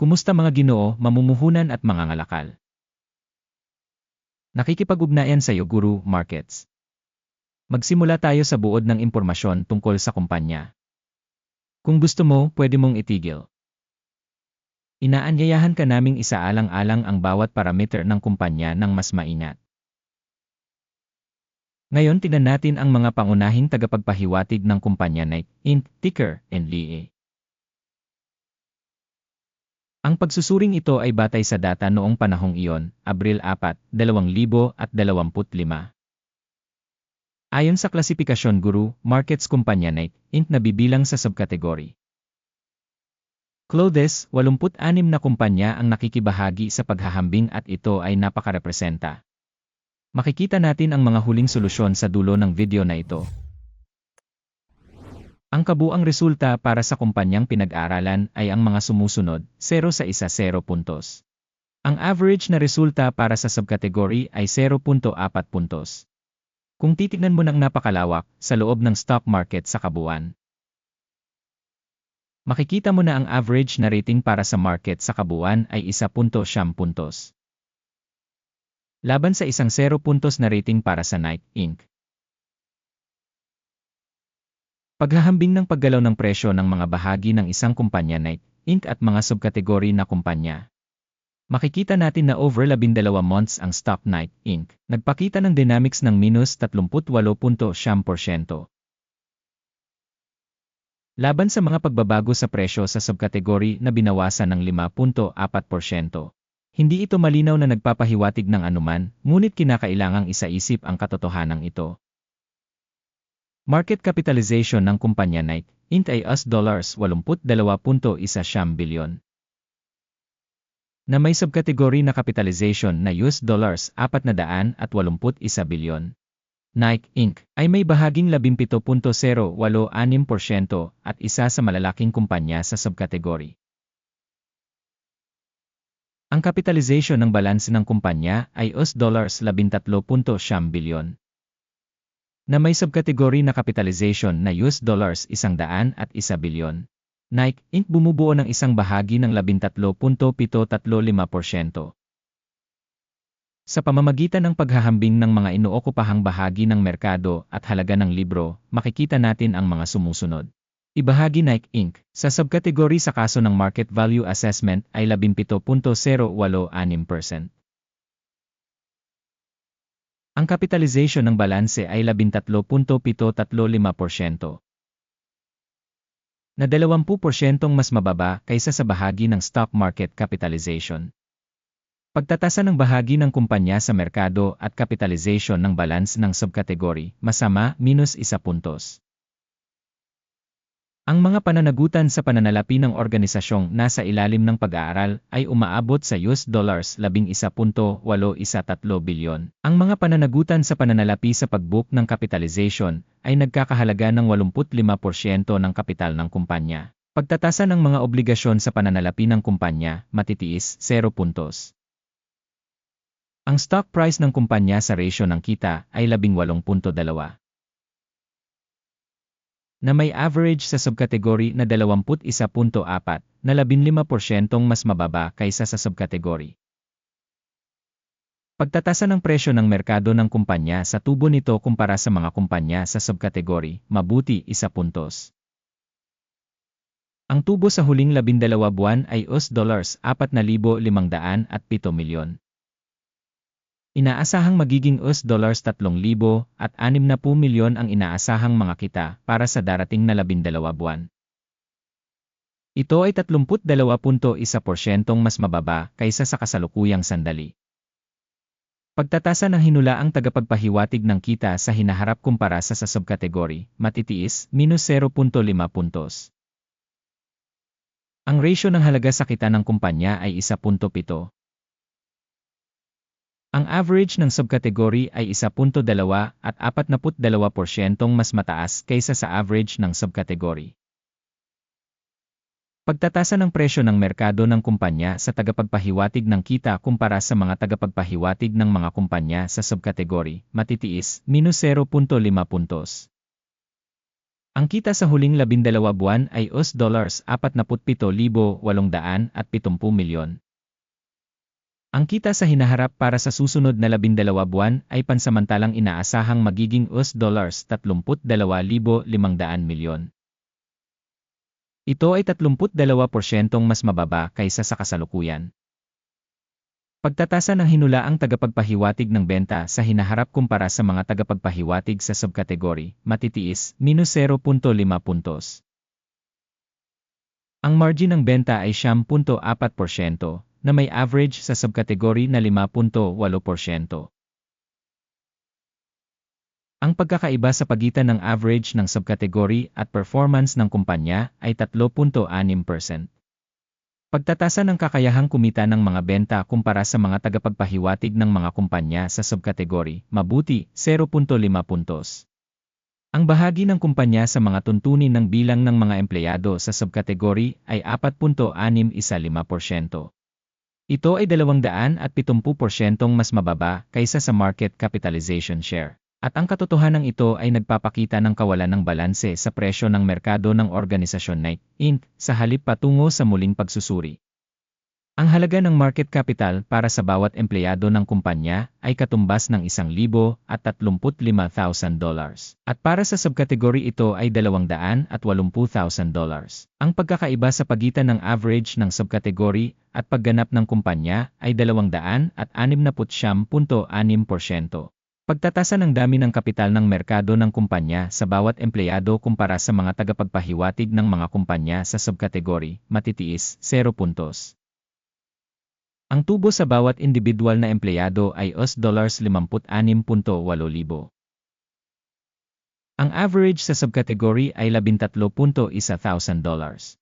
Kumusta mga ginoo, mamumuhunan at mga ngalakal? Nakikipag-ugnayan sa iyo Guru Markets. Magsimula tayo sa buod ng impormasyon tungkol sa kumpanya. Kung gusto mo, pwede mong itigil. Inaanyayahan ka naming isaalang-alang ang bawat parameter ng kumpanya ng mas maingat. Ngayon tinan natin ang mga pangunahing tagapagpahiwatig ng kumpanya Nike, Inc., ticker, NLA. Ang pagsusuring ito ay batay sa data noong panahong iyon, Abril 4, 2025. Ayon sa klasifikasyon Guru, Markets Kumpanya Nike, Inc. na bibilang sa subkategory. Clothes, 86 na kumpanya ang nakikibahagi sa paghahambing at ito ay napakarepresenta. Makikita natin ang mga huling solusyon sa dulo ng video na ito. Ang kabuang resulta para sa kumpanyang pinag-aralan ay ang mga sumusunod, 0 sa isa 0 puntos. Ang average na resulta para sa subkategory ay 0.4 puntos. Kung titignan mo ng napakalawak sa loob ng stock market sa kabuuan, makikita mo na ang average na rating para sa market sa kabuuan ay 1.7 puntos. Laban sa isang 0 puntos na rating para sa Nike, Inc. Paghahambing ng paggalaw ng presyo ng mga bahagi ng isang kumpanya Nike, Inc. at mga subkategory na kumpanya. Makikita natin na over 12 months ang stock Nike, Inc. Nagpakita ng dynamics ng minus 38.7%. Laban sa mga pagbabago sa presyo sa subkategory na binawasan ng 5.4%. Hindi ito malinaw na nagpapahiwatig ng anuman, ngunit kinakailangang isaisip ang katotohanan ito. Market capitalization ng kumpanya Nike, Inc. ay US dollars 82.1 bilyon. Na may subkategory na capitalization na US dollars 481 bilyon. Nike, Inc. ay may bahaging 17.086% at isa sa malalaking kumpanya sa subkategory. Ang capitalization ng balanse ng kumpanya ay US dollars 13.9 bilyon. Na may subkategory na capitalization na US dollars 100 at 1 bilyon. Nike, Inc. bumubuo ng isang bahagi ng 13.735%. Sa pamamagitan ng paghahambing ng mga inookupahang bahagi ng merkado at halaga ng libro, makikita natin ang mga sumusunod. Ibahagi Nike Inc. sa subkategory sa kaso ng market value assessment ay 17.086%. Ang capitalization ng balanse ay 13.735%. Na 20% mas mababa kaysa sa bahagi ng stock market capitalization. Pagtatasa ng bahagi ng kumpanya sa merkado at capitalization ng balance ng subkategory, masama, minus isa puntos. Ang mga pananagutan sa pananalapi ng organisasyong nasa ilalim ng pag-aaral ay umaabot sa US dollars 11.813 bilyon. Ang mga pananagutan sa pananalapi sa pagbook ng capitalization ay nagkakahalaga ng 85% ng kapital ng kumpanya. Pagtatasa ng mga obligasyon sa pananalapi ng kumpanya, matitiis, 0 puntos. Ang stock price ng kumpanya sa ratio ng kita ay 18.2 na may average sa subkategory na 21.4 na 15% mas mababa kaysa sa subkategory. Pagtatasa ng presyo ng merkado ng kumpanya sa tubo nito kumpara sa mga kumpanya sa subkategory, mabuti isa puntos. Ang tubo sa huling 12 buwan ay US dollars 4,507 milyon. Inaasahang magiging US dollars 3,000 at 60 milyon ang inaasahang mga kita para sa darating na 12 buwan. Ito ay 32.1% mas mababa kaysa sa kasalukuyang sandali. Pagtatasa ng hinulaang tagapagpahiwatig ng kita sa hinaharap kumpara sa sa subkategory, matitiis, minus 0.5 puntos. Ang ratio ng halaga sa kita ng kumpanya ay 1.7. Ang average ng subkategory ay 1.2 at 42% mas mataas kaysa sa average ng subkategory. Pagtatasa ng presyo ng merkado ng kumpanya sa tagapagpahiwatig ng kita kumpara sa mga tagapagpahiwatig ng mga kumpanya sa subkategory, matitiis, minus 0.5 puntos. Ang kita sa huling labindalawa buwan ay US dollars 47,870 milyon. Ang kita sa hinaharap para sa susunod na labindalawa buwan ay pansamantalang inaasahang magiging US dollars 32,500 milyon. Ito ay 32% mas mababa kaysa sa kasalukuyan. Pagtatasa ng hinulaang tagapagpahiwatig ng benta sa hinaharap kumpara sa mga tagapagpahiwatig sa subkategory, matitiis, minus 0.5 puntos. Ang margin ng benta ay 10.4% na may average sa subkategory na 5.8%. Ang pagkakaiba sa pagitan ng average ng subkategory at performance ng kumpanya ay 3.6%. Pagtatasa ng kakayahang kumita ng mga benta kumpara sa mga tagapagpahiwatig ng mga kumpanya sa subkategory, mabuti, 0.5 puntos. Ang bahagi ng kumpanya sa mga tuntunin ng bilang ng mga empleyado sa subkategory ay 4.615%. Ito ay 270% mas mababa kaysa sa market capitalization share. At ang katotohanan ito ay nagpapakita ng kawalan ng balanse sa presyo ng merkado ng organisasyon Nike, Inc. sa halip patungo sa muling pagsusuri. Ang halaga ng market capital para sa bawat empleyado ng kumpanya ay katumbas ng 1,035,000 dollars. At para sa subkategory ito ay 280,000 dollars. Ang pagkakaiba sa pagitan ng average ng subkategory at pagganap ng kumpanya ay 269.6%. Pagtatasa ng dami ng kapital ng merkado ng kumpanya sa bawat empleyado kumpara sa mga tagapagpahiwatig ng mga kumpanya sa subkategory, matitiis, 0 puntos. Ang tubo sa bawat individual na empleyado ay US dollars 56.8,000. Ang average sa subkategory ay 13.1,000 dollars.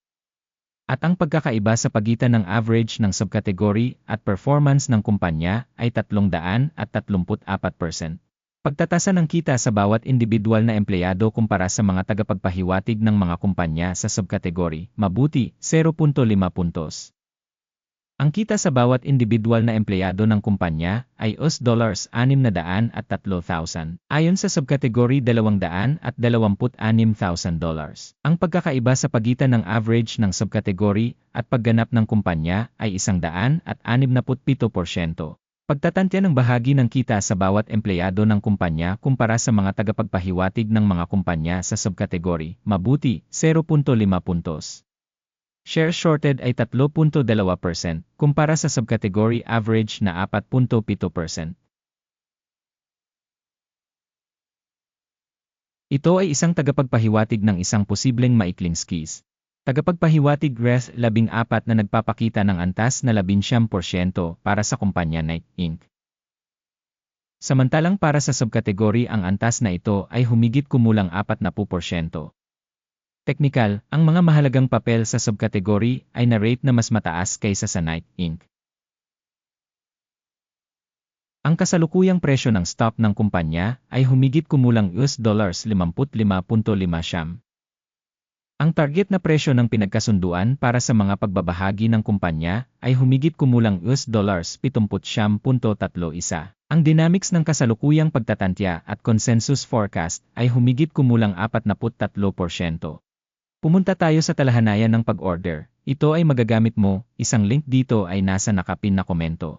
At ang pagkakaiba sa pagitan ng average ng subkategory at performance ng kumpanya ay 334%. Pagtatasa ng kita sa bawat individual na empleyado kumpara sa mga tagapagpahiwatig ng mga kumpanya sa subkategory, mabuti, 0.5 puntos. Ang kita sa bawat individual na empleyado ng kumpanya ay US dollars 600 at 3,000, ayon sa subkategory 200 at 26,000 dollars. Ang pagkakaiba sa pagitan ng average ng subkategory at pagganap ng kumpanya ay 100 at 67%. Pagtatantya ng bahagi ng kita sa bawat empleyado ng kumpanya kumpara sa mga tagapagpahiwatig ng mga kumpanya sa subkategory, mabuti, 0.5 puntos. Share shorted ay 3.2% kumpara sa subcategory average na 4.7%. Ito ay isang tagapagpahiwatig ng isang posibleng maikling skis. Tagapagpahiwatig RES 14 na nagpapakita ng antas na 11% para sa kumpanya Nike Inc. Samantalang para sa subkategory ang antas na ito ay humigit kumulang 40%. Technical, ang mga mahalagang papel sa subkategory ay na-rate na mas mataas kaysa sa Nike Inc. Ang kasalukuyang presyo ng stock ng kumpanya ay humigit kumulang US dollars 55.5 siyam. Ang target na presyo ng pinagkasunduan para sa mga pagbabahagi ng kumpanya ay humigit kumulang US dollars 70.31. Ang dynamics ng kasalukuyang pagtatantya at consensus forecast ay humigit kumulang 43%. Pumunta tayo sa talahanayan ng pag-order. Ito ay magagamit mo, isang link dito ay nasa nakapin na komento.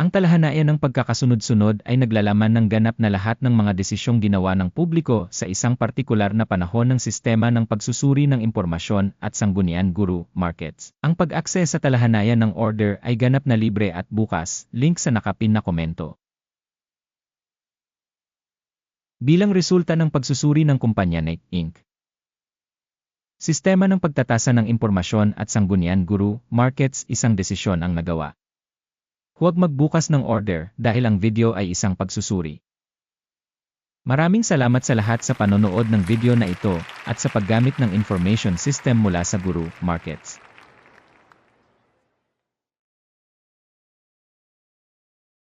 Ang talahanayan ng pagkakasunod-sunod ay naglalaman ng ganap na lahat ng mga desisyong ginawa ng publiko sa isang partikular na panahon ng sistema ng pagsusuri ng impormasyon at sanggunian guru markets. Ang pag-access sa talahanayan ng order ay ganap na libre at bukas, link sa nakapin na komento. Bilang resulta ng pagsusuri ng kumpanya Nike Inc. Sistema ng pagtatasa ng impormasyon at sanggunian guru, markets isang desisyon ang nagawa. Huwag magbukas ng order dahil ang video ay isang pagsusuri. Maraming salamat sa lahat sa panonood ng video na ito at sa paggamit ng information system mula sa Guru Markets.